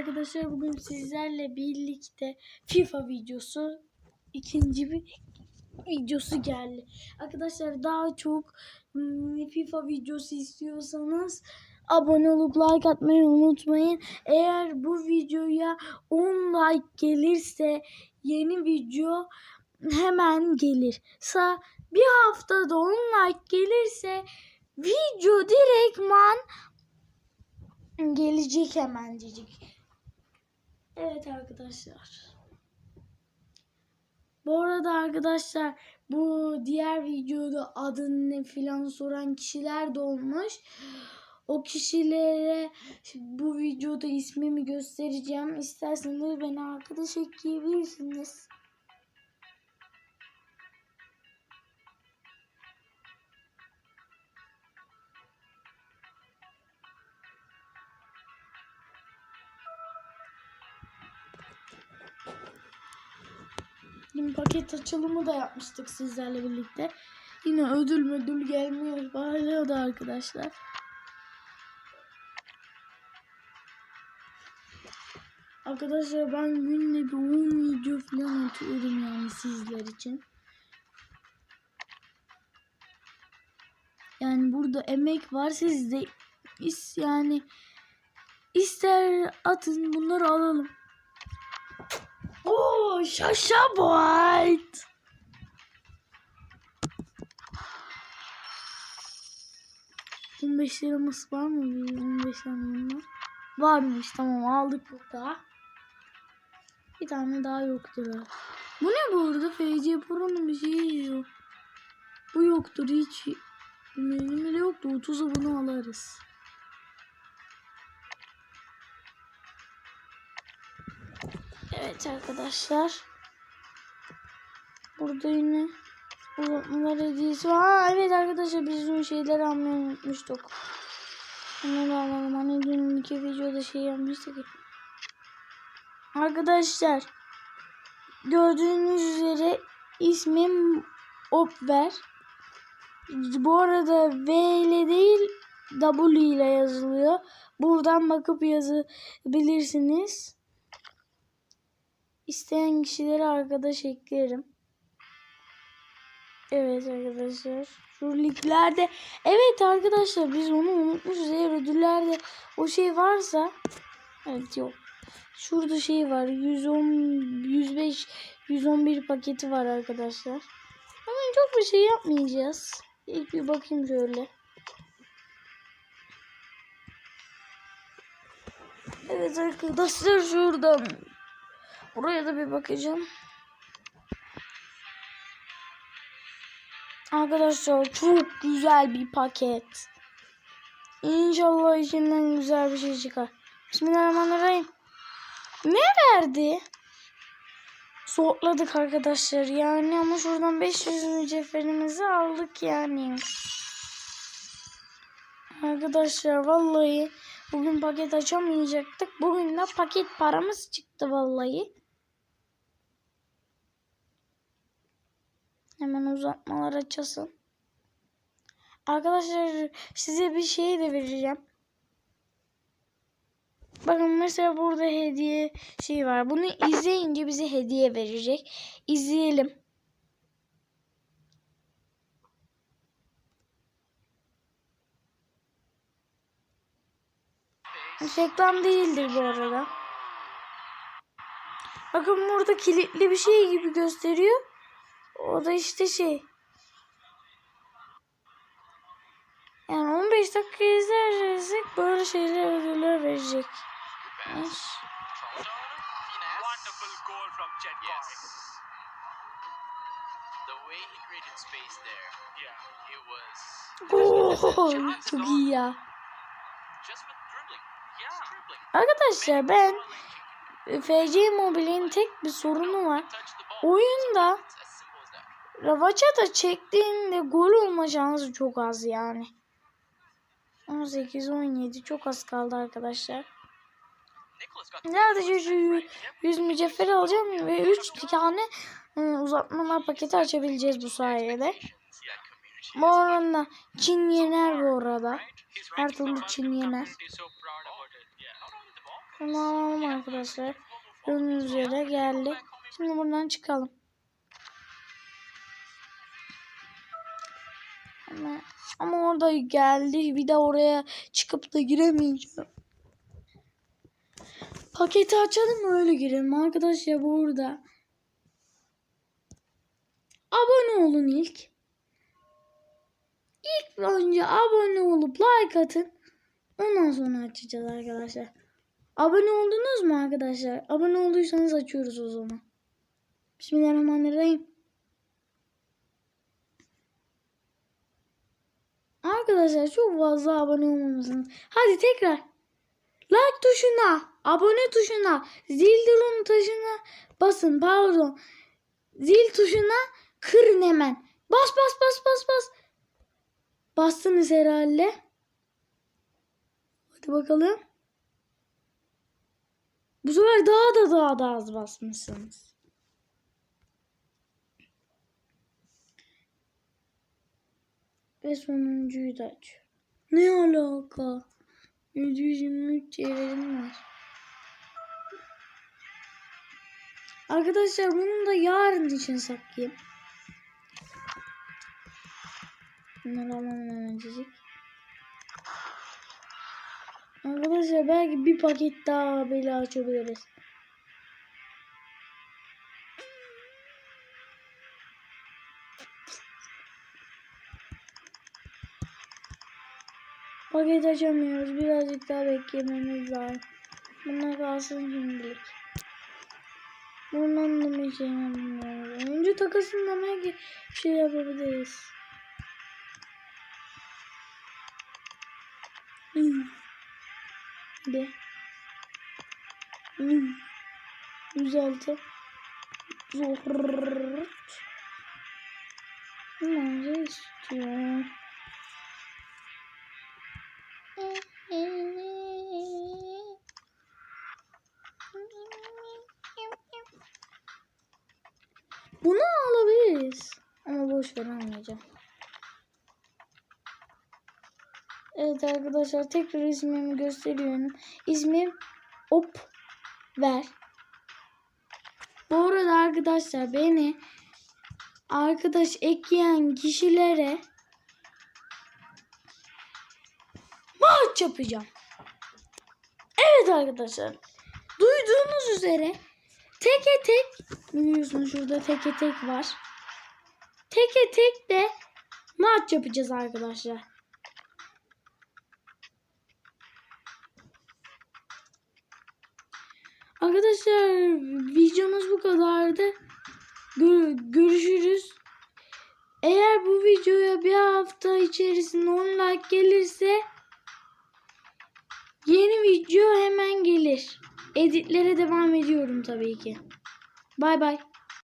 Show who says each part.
Speaker 1: arkadaşlar bugün sizlerle birlikte FIFA videosu ikinci bir videosu geldi. Arkadaşlar daha çok hmm, FIFA videosu istiyorsanız abone olup like atmayı unutmayın. Eğer bu videoya 10 like gelirse yeni video hemen gelir. Sa bir haftada 10 like gelirse video direktman gelecek hemencik. Evet arkadaşlar. Bu arada arkadaşlar bu diğer videoda adını filan soran kişiler de olmuş. O kişilere bu videoda ismimi göstereceğim. İsterseniz beni arkadaş ekleyebilirsiniz. Yine paket açılımı da yapmıştık sizlerle birlikte. Yine ödül ödül gelmiyor. Bağırıyordu arkadaşlar. Arkadaşlar ben günde bir 10 video falan atıyorum yani sizler için. Yani burada emek var sizde is yani ister atın bunları alalım. Oo şaşa White. On beş liramız var mı? Bir 15 liramız Varmış tamam aldık burada. Bir tane daha yoktur. Bu ne bu arada? FC Pro'nun bir şeyi yok. Bu yoktur hiç. Benim yoktu. 30'a bunu alırız. Evet arkadaşlar. Burada yine uzatmalar hediyesi var. Aa, evet arkadaşlar biz dün şeyleri almayı unutmuştuk. Onları alalım. Hani dün iki videoda şey yapmıştık. ya. Arkadaşlar gördüğünüz üzere ismim Opver. Bu arada V ile değil W ile yazılıyor. Buradan bakıp yazabilirsiniz. İsteyen kişileri arkadaş eklerim. Evet arkadaşlar. Şu liglerde. Evet arkadaşlar biz onu unutmuşuz. Eğer ödüllerde o şey varsa. Evet yok. Şurada şey var. 110, 105, 111 paketi var arkadaşlar. Ama çok bir şey yapmayacağız. İlk bir bakayım şöyle. Evet arkadaşlar şuradan. Buraya da bir bakacağım. Arkadaşlar çok güzel bir paket. İnşallah içinden güzel bir şey çıkar. Bismillahirrahmanirrahim. Ne verdi? Sortladık arkadaşlar yani ama şuradan 500 mücevherimizi aldık yani. Arkadaşlar vallahi bugün paket açamayacaktık. Bugün de paket paramız çıktı vallahi. Hemen uzatmalar açasın. Arkadaşlar size bir şey de vereceğim. Bakın mesela burada hediye şey var. Bunu izleyince bize hediye verecek. İzleyelim. Reklam değildir bu arada. Bakın burada kilitli bir şey gibi gösteriyor. O da işte şey. Yani 15 dakika izlersek böyle şeyler ödüller verecek.
Speaker 2: Yes.
Speaker 1: Oo, çok iyi ya. Arkadaşlar ben FC Mobile'in tek bir sorunu var. Oyunda
Speaker 2: It's as simple as that.
Speaker 1: Ravaça da çektiğinde gol olma şansı çok az yani. 18-17 çok az kaldı arkadaşlar. Sadece şu 100 mücevher alacağım ve 3 tane e, uzatmalar paketi açabileceğiz bu sayede. Bu arada Çin yener bu arada. Her türlü Çin yener. Alalım arkadaşlar. Gördüğünüz üzere geldi. Şimdi buradan çıkalım. Ama, ama orada geldi. Bir de oraya çıkıp da giremeyeceğim. Paketi açalım öyle girelim arkadaşlar burada. Abone olun ilk. İlk önce abone olup like atın. Ondan sonra açacağız arkadaşlar. Abone oldunuz mu arkadaşlar? Abone olduysanız açıyoruz o zaman. Bismillahirrahmanirrahim. Arkadaşlar çok fazla abone olmamışsınız. Hadi tekrar. Like tuşuna, abone tuşuna, zil durum tuşuna basın pardon. Zil tuşuna kırın hemen. Bas bas bas bas bas. Bastınız herhalde. Hadi bakalım. Bu sefer daha da daha da az basmışsınız. Ve sonuncuyu da aç. Ne alaka? 723 çeyreğim var. Arkadaşlar bunu da yarın için saklayayım. Bunları alalım hemencik. Arkadaşlar belki bir paket daha böyle açabiliriz. Paket açamıyoruz. Birazcık daha beklememiz lazım. Bunlar kalsın şimdilik. Bundan da bir şey yapmıyoruz. Önce takasından belki bir şey yapabiliriz. Hmm. Hadi. Hmm. 106. Zor. Bence. Bunu alabiliriz. Ama boş ver almayacağım. Evet arkadaşlar tekrar ismimi gösteriyorum. İsmim Op Ver. Bu arada arkadaşlar beni arkadaş ekleyen kişilere maç yapacağım. Evet arkadaşlar. Duyduğunuz üzere teke tek biliyorsunuz şurada teke tek var. Teke tek de maç yapacağız arkadaşlar. Arkadaşlar videomuz bu kadardı. Gö- görüşürüz. Eğer bu videoya bir hafta içerisinde 10 like gelirse yeni video hemen gelir. Editlere devam ediyorum tabii ki. Bay bay.